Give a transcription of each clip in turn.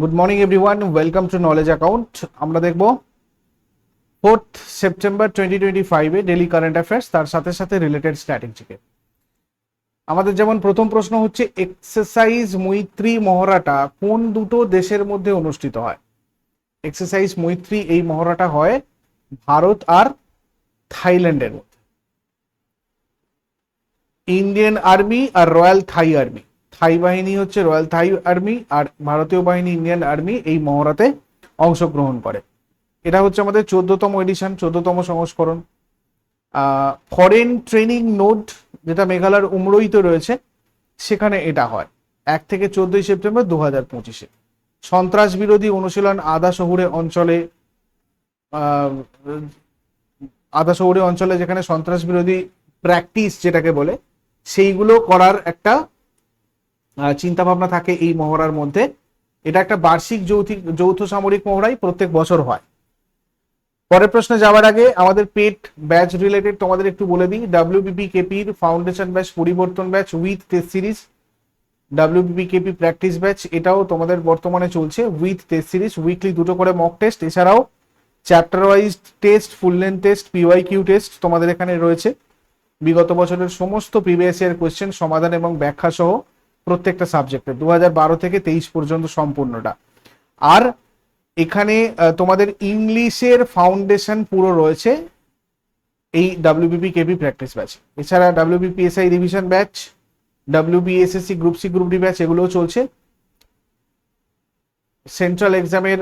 Good morning everyone welcome to knowledge account আমরা দেখব fourth September twenty twenty ফাইভে daily current affairs তার সাথে সাথে রিলেটেড স্ট্র্যাটেজিকে আমাদের যেমন প্রথম প্রশ্ন হচ্ছে এক্সারসাইজ মৈত্রী মহড়াটা কোন দুটো দেশের মধ্যে অনুষ্ঠিত হয়? এক্সারসাইজ মৈত্রী এই মহড়াটা হয় ভারত আর থাইল্যান্ডের মধ্যে। ইন্ডিয়ান আর্মি আর রয়্যাল থাই আর্মি থাই বাহিনী হচ্ছে রয়্যাল থাই আর্মি আর ভারতীয় বাহিনী ইন্ডিয়ান আর্মি এই মহড়াতে অংশগ্রহণ করে। এটা হচ্ছে আমাদের চোদ্দতম এডিশন চোদ্দতম সংস্করণ। ফরেন ট্রেনিং নোট যেটা মেঘালয়ের উমরইতে রয়েছে, সেখানে এটা হয়। এক থেকে চোদ্দই সেপ্টেম্বর দু হাজার পঁচিশে। সন্ত্রাস বিরোধী অনুশীলন আদা শহুরে অঞ্চলে আদা শহুরে অঞ্চলে যেখানে সন্ত্রাস বিরোধী প্র্যাকটিস যেটাকে বলে, সেইগুলো করার একটা চিন্তা ভাবনা থাকে এই মহড়ার মধ্যে। এটা একটা বার্ষিক যৌথিক, যৌথ সামরিক মহড়াই প্রত্যেক বছর হয়। পরের প্রশ্নে যাওয়ার আগে আমাদের পেট ব্যাচ রিলেটেড তোমাদের একটু বলে দিই। ডাব্লিউবিপি কেপির ফাউন্ডেশন ব্যাচ পরিবর্তন batch with test series WBP KP practice batch এটাও তোমাদের বর্তমানে চলছে। উইথ টেস্ট সিরিজ উইকলি দুটো করে মক টেস্ট এছাড়াও chapter wise test full length test PY Q test তোমাদের এখানে রয়েছে। বিগত বছরের সমস্ত প্রিভিয়াস ইয়ার কোয়েশ্চেন সমাধান এবং ব্যাখ্যা সহ প্রত্যেকটা সাবজেক্টে দু থেকে তেইশ পর্যন্ত সম্পূর্ণটা। আর এখানে তোমাদের ইংলিশের ফাউন্ডেশন পুরো রয়েছে এই ডাব্লিউবিপি কেপি প্র্যাকটিস ব্যাচ এছাড়া WBPSI revision batch WBSSC group C group D batch এগুলোও চলছে। সেন্ট্রাল এক্সামের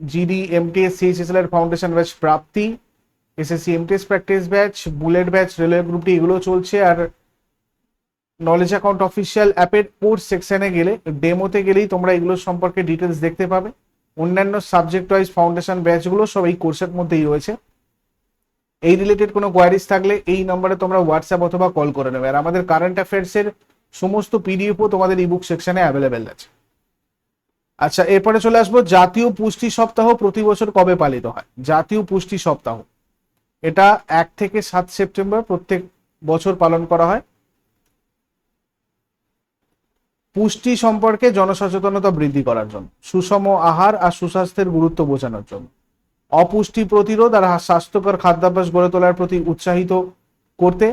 জিডি এমটিএস সিএইচএসএল এর ফাউন্ডেশন ব্যাচ প্রাপ্তি SSC MTS practice batch bullet batch railway group D এগুলো চলছে। আর নলেজ অ্যাকাউন্ট অফিসিয়াল অ্যাপের course সেকশনে গেলে ডেমোতে গেলেই তোমরা এগুলো সম্পর্কে ডিটেলস দেখতে পাবে। অন্যান্য সাবজেক্ট ওয়াইজ ফাউন্ডেশন ব্যাচগুলো সব এই কোর্সের মধ্যেই রয়েছে। এই রিলেটেড কোনো কোয়ারিজ থাকলে এই নম্বরে তোমরা হোয়াটসঅ্যাপ অথবা কল করে নেবে। আর আমাদের কারেন্ট অ্যাফেয়ার্সের সমস্ত পিডিএফও তোমাদের ইবুক সেকশনে অ্যাভেলেবেল আছে। আচ্ছা এরপরে চলে আসব। জাতীয় পুষ্টি সপ্তাহ প্রতি বছর কবে পালিত হয়? জাতীয় পুষ্টি সপ্তাহ। এটা এক থেকে সাত সেপ্টেম্বর প্রত্যেক বছর পালন করা হয়। পুষ্টি সম্পর্কে জনসচেতনতা বৃদ্ধি করার জন্য, সুষম আহার আর সুস্বাস্থ্যের গুরুত্ব বোঝানোর জন্য। অপুষ্টি প্রতিরোধ আর স্বাস্থ্যকর খাদ্যাভ্যাস গড়ে তোলার প্রতি উৎসাহিত করতে।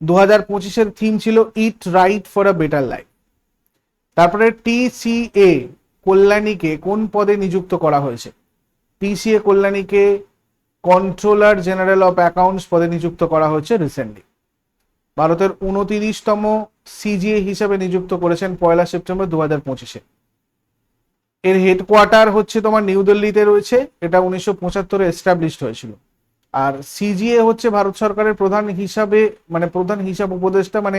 দু হাজার পঁচিশের থিম ছিল eat right for a better life তারপরে টিসিএ কল্যাণীকে কোন পদে নিযুক্ত করা হয়েছে? টিসিএ কল্যাণীকে কন্ট্রোলার জেনারেল অফ অ্যাকাউন্টস পদে নিযুক্ত করা হয়েছে রিসেন্টলি ভারতের উনতিরিশতম সিজিএ হিসেবে নিযুক্ত করেছেন পয়লা সেপ্টেম্বর দু হাজার পঁচিশে। এর হেডকোয়ার্টার হচ্ছে তোমার নিউ দিল্লিতে রয়েছে, এটা উনিশশো পঁচাত্তরে এস্টাবলিশড হয়েছিল। আর সিজিএ হচ্ছে ভারত সরকারের প্রধান হিসাবে মানে প্রধান হিসাব উপদেষ্টা মানে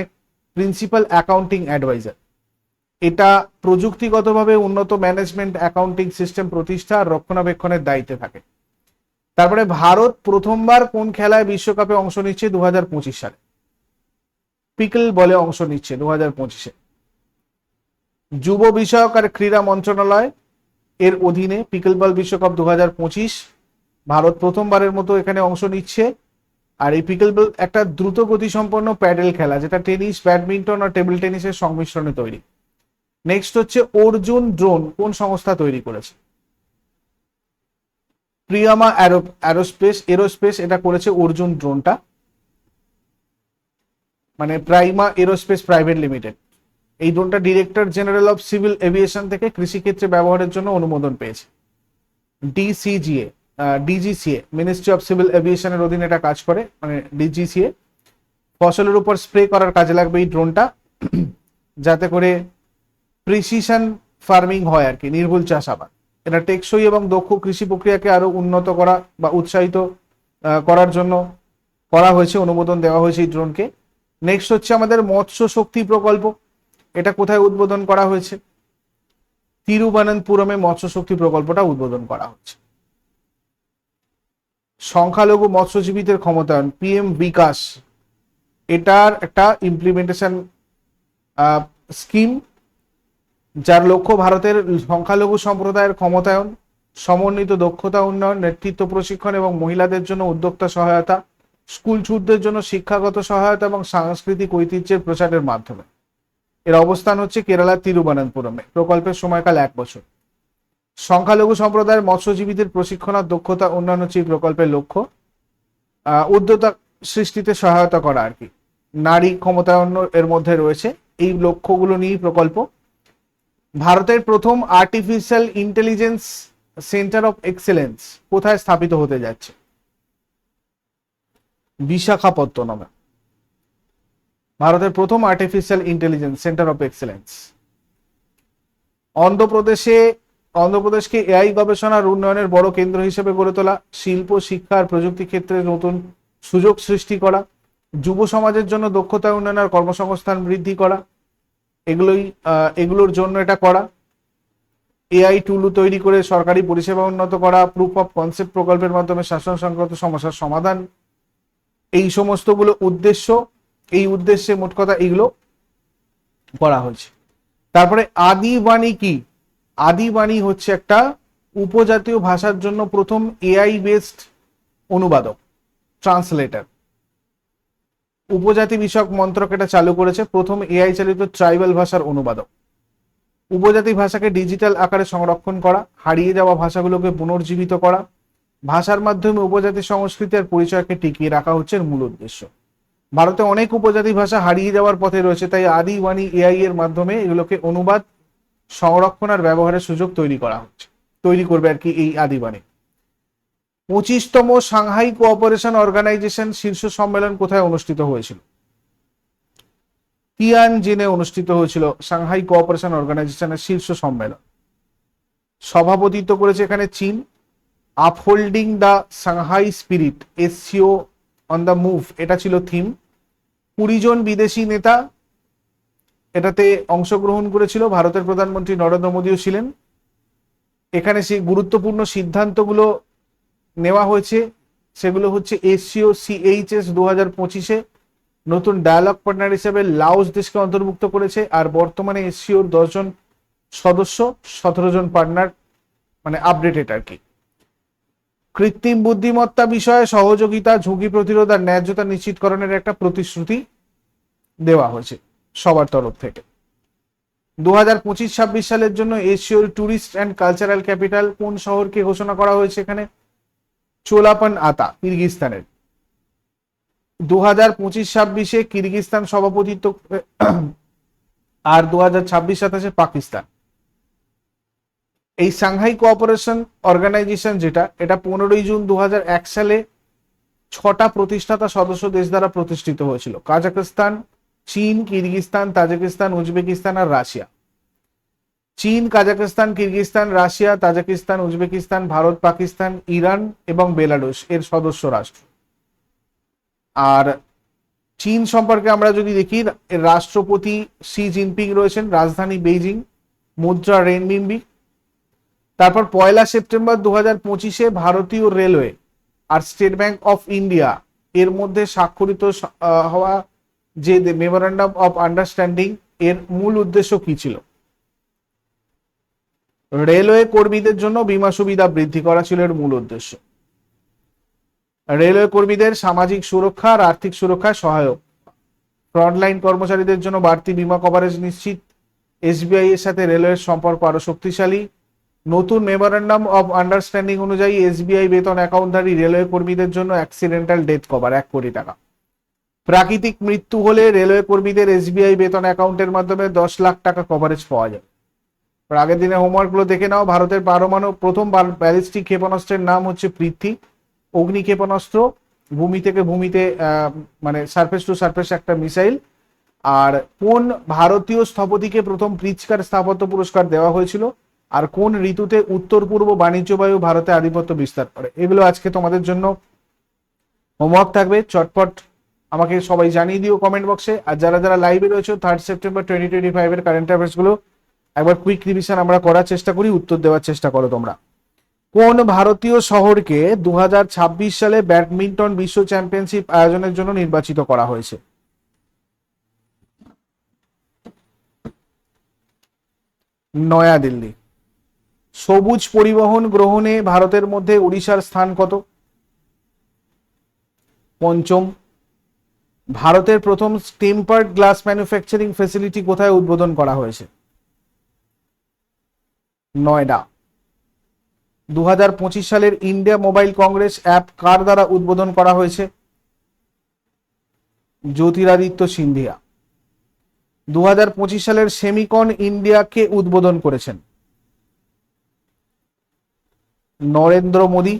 প্রিন্সিপাল অ্যাকাউন্টিং অ্যাডভাইজার এটা প্রযুক্তিগতভাবে উন্নত ম্যানেজমেন্ট অ্যাকাউন্টিং সিস্টেম প্রতিষ্ঠা আর রক্ষণাবেক্ষণের দায়িত্বে থাকে। তারপরে ভারত প্রথমবার কোন খেলায় বিশ্বকাপে অংশ নিচ্ছে দু হাজার পঁচিশ সালে। পিকল বলে অংশ নিচ্ছে দু হাজার পঁচিশে। যুব বিষয়ক আর ক্রীড়া মন্ত্রণালয় এর অধীনে পিকল বল বিশ্বকাপ দু হাজার পঁচিশ ভারত প্রথমবারের মতো এখানে অংশ নিচ্ছে। আর এই পিকল বল একটা দ্রুত গতি সম্পন্ন প্যাডেল খেলা, যেটা টেনিস, ব্যাডমিন্টন আর টেবিল টেনিসের সংমিশ্রণে তৈরি। নেক্সট হচ্ছে অর্জুন ড্রোন কোন সংস্থা তৈরি করেছে? প্রিয়ামা অ্যারো অ্যারোস্পেস, এরোস্পেস, এটা করেছে অর্জুন ড্রোনটা মানে প্রাইমা এরোস্পেস প্রাইভেট লিমিটেড। এই ড্রোনটা director general of civil aviation থেকে কৃষিক্ষেত্রে ব্যবহারের জন্য অনুমোদন পেয়েছে। DCGA DGCA, ministry of civil এভিয়েশনের অধীনে এটা কাজ করে মানে ডিজিসিএ। ফসলের উপর স্প্রে করার কাজে লাগবে এই ড্রোনটা, যাতে করে প্রিসিশন ফার্মিং হয় আর কি, নির্ভুল চাষাবাদ। এটা টেকসই এবং দক্ষ কৃষি প্রক্রিয়াকে আরও উন্নত করা বা উৎসাহিত করার জন্য করা হয়েছে, অনুমোদন দেওয়া হয়েছে এই ড্রোনকে। নেক্সট হচ্ছে আমাদের মৎস্য শক্তি প্রকল্প। এটা কোথায় উদ্বোধন করা হয়েছে? তিরুবনন্তপুরমে মৎস্য শক্তি প্রকল্পটা উদ্বোধন করা হচ্ছে। সংখ্যালঘু মৎস্যজীবীদের ক্ষমতায়ন পিএম বিকাশ। এটার একটা ইমপ্লিমেন্টেশন স্কিম যার লক্ষ্য ভারতের সংখ্যালঘু সম্প্রদায়ের ক্ষমতায়ন, সমন্বিত দক্ষতা উন্নয়ন, নেতৃত্ব প্রশিক্ষণ এবং মহিলাদের জন্য উদ্যোক্তা সহায়তা স্কুল ছুটদের জন্য শিক্ষাগত সহায়তা এবং সাংস্কৃতিক ঐতিহ্যের প্রচারের মাধ্যমে। এর অবস্থান হচ্ছে কেরালার তিরুবনন্তপুরমে। প্রকল্পের সময়কাল এক বছর। সংখ্যালঘু সম্প্রদায়ের মৎস্যজীবীদের প্রশিক্ষণ আর দক্ষতা হচ্ছে এই প্রকল্পের লক্ষ্য। আহ, উদ্যোক্তা সৃষ্টিতে সহায়তা করা আর কি। নারী ক্ষমতায়ন এর মধ্যে রয়েছে। এই লক্ষ্যগুলো নিয়েই প্রকল্প। ভারতের প্রথম artificial intelligence centre of excellence কোথায় স্থাপিত হতে যাচ্ছে? বিশাখাপত্তনমে। ভারতের প্রথম artificial intelligence centre of excellence অন্ধ্রপ্রদেশে, অন্ধ্রপ্রদেশকে এআই গবেষণার উন্নয়নের বড় কেন্দ্র হিসেবে গড়ে তোলা, শিল্প, শিক্ষা আর প্রযুক্তি ক্ষেত্রে নতুন সুযোগ সৃষ্টি করা, যুব সমাজের জন্য দক্ষতা উন্নয়ন আর কর্মসংস্থান বৃদ্ধি করা, এগুলোই এগুলোর জন্য এটা করা। এআই টুলু তৈরি করে সরকারি পরিষেবা উন্নত করা প্রুফ অফ কনসেপ্ট প্রকল্পের মাধ্যমে শাসন সংক্রান্ত সমস্যার সমাধান এই সমস্তগুলো উদ্দেশ্য, এই উদ্দেশ্যে মোট কথা এগুলো করা হয়েছে। তারপরে আদিবাণী কি? আদিবাণী হচ্ছে একটা উপজাতীয় ভাষার জন্য প্রথম এআই বেসড অনুবাদক ট্রান্সলেটার উপজাতি বিষয়ক মন্ত্রক এটা চালু করেছে, প্রথম এআই চালিত ট্রাইবাল ভাষার অনুবাদক। উপজাতি ভাষাকে ডিজিটাল আকারে সংরক্ষণ করা, হারিয়ে যাওয়া ভাষাগুলোকে পুনর্জীবিত করা ভাষার মাধ্যমে উপজাতি সংস্কৃতি আর পরিচয়কে টিকিয়ে রাখা হচ্ছে মূল উদ্দেশ্য। ভারতে অনেক উপজাতি ভাষা হারিয়ে যাওয়ার পথে রয়েছে, তাই আদিবাণী এআই এর মাধ্যমে এগুলোকে অনুবাদ, সংরক্ষণ আর ব্যবহারের সুযোগ তৈরি করা হচ্ছে। তৈরি করবে আর কি এই আদিবাণী পঁচিশতম সাংহাই কোঅপারেশন অর্গানাইজেশন শীর্ষ সম্মেলন কোথায় অনুষ্ঠিত হয়েছিল? তিয়ানজিনে অনুষ্ঠিত হয়েছিল সাংহাই কোঅপারেশন অর্গানাইজেশনের শীর্ষ সম্মেলন। সভাপতিত্ব করেছে এখানে চীন upholding the Shanghai spirit SCO on the move এটা ছিল থিম কুড়ি জন বিদেশি নেতা এটাতে অংশগ্রহণ করেছিল। ভারতের প্রধানমন্ত্রী নরেন্দ্র মোদীও ছিলেন। এখানে সেই গুরুত্বপূর্ণ সিদ্ধান্তগুলো নেওয়া হয়েছে। সেগুলো হচ্ছে এসসিও সিএইচএস দু হাজার পঁচিশে নতুন ডায়ালগ পার্টনার হিসেবে লাওস দেশকে অন্তর্ভুক্ত করেছে। আর বর্তমানে এসসিওর দশজন সদস্য, সতেরো জন পার্টনার মানে আপডেটেড আর কি। কৃত্রিম বুদ্ধিমত্তা বিষয়ে সহযোগিতা, ঝুঁকি প্রতিরোধ আর ন্যায্যতা নিশ্চিতকরণের একটা প্রতিশ্রুতি দেওয়া হয়েছে সবার তরফ থেকে। দু হাজার পঁচিশ, ছাব্বিশ সালের জন্য এশিয়ার ট্যুরিস্ট অ্যান্ড কালচারাল ক্যাপিটাল কোন শহরকে ঘোষণা করা হয়েছে এখানে? চোলাপান আতা কিরগিস্তানের দু হাজার পঁচিশ, ছাব্বিশে কিরগিস্তান সভাপতিত্ব, আর দু হাজার ছাব্বিশ, সাতাশে পাকিস্তান। এই সাংহাই কোঅপারেশন অর্গানাইজেশন যেটা, এটা পনেরোই জুন দু হাজার এক সালে ছটা প্রতিষ্ঠাতা সদস্য দেশ দ্বারা প্রতিষ্ঠিত হয়েছিল। কাজাকস্তান চীন কিরগিস্তান তাজিকিস্তান, উজবেকিস্তান আর রাশিয়া। চীন Kazakhstan Kyrgyzstan Russia, Tajikistan, Uzbekistan, Bharat, Pakistan, Iran এবং বেলারুশ এর সদস্য রাষ্ট্র। আর চীন সম্পর্কে আমরা যদি দেখি রাষ্ট্রপতি শি জিনপিং রয়েছেন, রাজধানী বেইজিং, মুদ্রা রেনমিনবি তারপর পয়লা সেপ্টেম্বর দু পঁচিশে ভারতীয় রেলওয়ে আর স্টেট ব্যাংক অফ ইন্ডিয়া এর মধ্যে স্বাক্ষরিত হওয়া যে মেমোরান্ডাম অফ আন্ডারস্ট্যান্ডিং এর মূল উদ্দেশ্য কি ছিল? রেলওয়ে কর্মীদের জন্য বিমা সুবিধা বৃদ্ধি করা ছিল এর মূল উদ্দেশ্য। রেলওয়ে কর্মীদের সামাজিক সুরক্ষা আর আর্থিক সুরক্ষায় সহায়ক। ফ্রন্টলাইন কর্মচারীদের জন্য বাড়তি বীমা কভারেজ নিশ্চিত। এসবিআই এর সাথে রেলওয়ের সম্পর্ক আরও শক্তিশালী। নতুন মেমোরান্ডাম অফ আন্ডারস্ট্যান্ডিং অনুযায়ী এসবিআই বেতন অ্যাকাউন্টধারী রেলওয়ে কর্মীদের জন্য অ্যাক্সিডেন্টাল ডেথ কভার এক কোটি টাকা। প্রাকৃতিক মৃত্যু হলে রেলওয়ে কর্মীদের এসবিআই বেতন অ্যাকাউন্টের মাধ্যমে দশ লাখ টাকা কভারেজ পাওয়া যায়। আগের দিনে হোমওয়ার্কগুলো দেখে নাও, ভারতের পারমাণু প্রথম ব্যালিস্টিক ক্ষেপণাস্ত্রের নাম হচ্ছে পৃথ্বী, অগ্নি ক্ষেপণাস্ত্র, ভূমি থেকে ভূমিতে মানে সারফেস টু সারফেস একটা মিসাইল আর কোন ভারতীয় স্থপতিকে প্রথম প্রিচকার স্থাপত্য পুরস্কার দেওয়া হয়েছিল? আর কোন ঋতুতে উত্তর, পূর্ব, বাণিজ্য বায়ু ভারতে আধিপত্য বিস্তার করে? এগুলো আজকে তোমাদের জন্য হোমওয়ার্ক থাকবে। চটপট আমাকে সবাই জানিয়ে দিও কমেন্ট বক্সে আর যারা যারা লাইভে রয়েছে থার্ড সেপ্টেম্বর টোয়েন্টি টোয়েন্টি ফাইভের কারেন্ট অ্যাফেয়ার্সগুলো, একবার কুইক রিভিশন আমরা করার চেষ্টা করি, উত্তর দেওয়ার চেষ্টা করো তোমরা। কোন ভারতীয় শহরকে দু হাজার ছাব্বিশ সালে ব্যাডমিন্টন বিশ্ব চ্যাম্পিয়নশিপ আয়োজনের জন্য নির্বাচিত করা হয়েছে? নয়াদিল্লি। সবুজ পরিবহন গ্রহণে ভারতের মধ্যে উড়িষ্যার স্থান কত? পঞ্চম। ভারতের প্রথম টেম্পার্ড গ্লাস ম্যানুফ্যাকচারিং ফেসিলিটি কোথায় উদ্বোধন করা হয়েছে? নয়ডা। দু হাজার পঁচিশ সালের ইন্ডিয়া মোবাইল কংগ্রেস অ্যাপ কার দ্বারা উদ্বোধন করা হয়েছে? জ্যোতিরাদিত্য সিন্ধিয়া। দু হাজার পঁচিশ সালের সেমিকন ইন্ডিয়াকে উদ্বোধন করেছেন। নরেন্দ্র মোদী।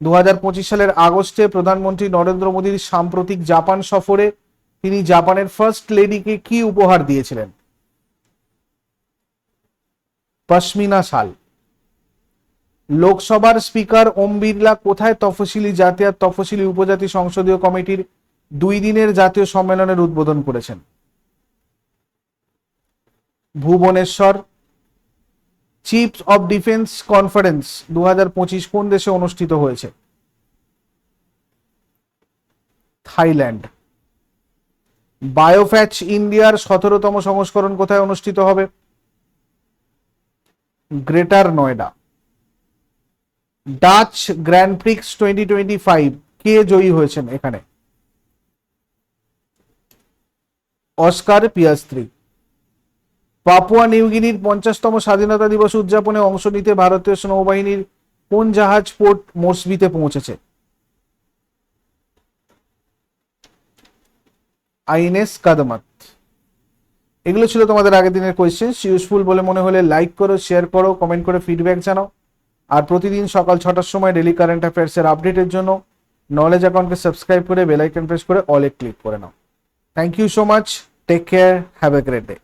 দু হাজার পঁচিশ সালের আগস্টে প্রধানমন্ত্রী নরেন্দ্র মোদীর সাম্প্রতিক জাপান সফরে তিনি জাপানের ফার্স্ট লেডিকে কি উপহার দিয়েছিলেন? পশমিনা শাল। লোকসভার স্পিকার ওম বিড়লা কোথায় তফসিলি জাতি আর তফসিলি উপজাতি সংসদীয় কমিটির দুই দিনের জাতীয় সম্মেলনের উদ্বোধন করেছেন? Bhubaneswar chief of defence conference দু হাজার পঁচিশ কোন দেশে অনুষ্ঠিত হয়েছে? থাইল্যান্ড। বায়োফ্যাচ ইন্ডিয়ার সতেরোতম সংস্করণ কোথায় অনুষ্ঠিত হবে? Greater Noida Dutch grand prix twenty twenty five কে জয়ী হয়েছেন এখানে? অস্কার পিয়াস্ত্রী পাপুয়া নিউগিনির পঞ্চাশতম স্বাধীনতা দিবস উদযাপনে অংশ নিতে ভারতীয় নৌবাহিনীর কোন জাহাজ পোর্ট মোর্সবিতে পৌঁছেছে? আইনেস কাদমাত। এগুলো ছিল তোমাদের আগের দিনের কোয়েশ্চেন ইউজফুল বলে মনে হলে লাইক করো শেয়ার করো কমেন্ট করে ফিডব্যাক জানাও। আর প্রতিদিন সকাল ছটার সময় ডেলি কারেন্ট অ্যাফেয়ার্সের আপডেটের জন্য নলেজ অ্যাকাউন্টকে সাবস্ক্রাইব করে বেল আইকন প্রেস করে অলে ক্লিক করে নাও। Thank you so much take care have a great day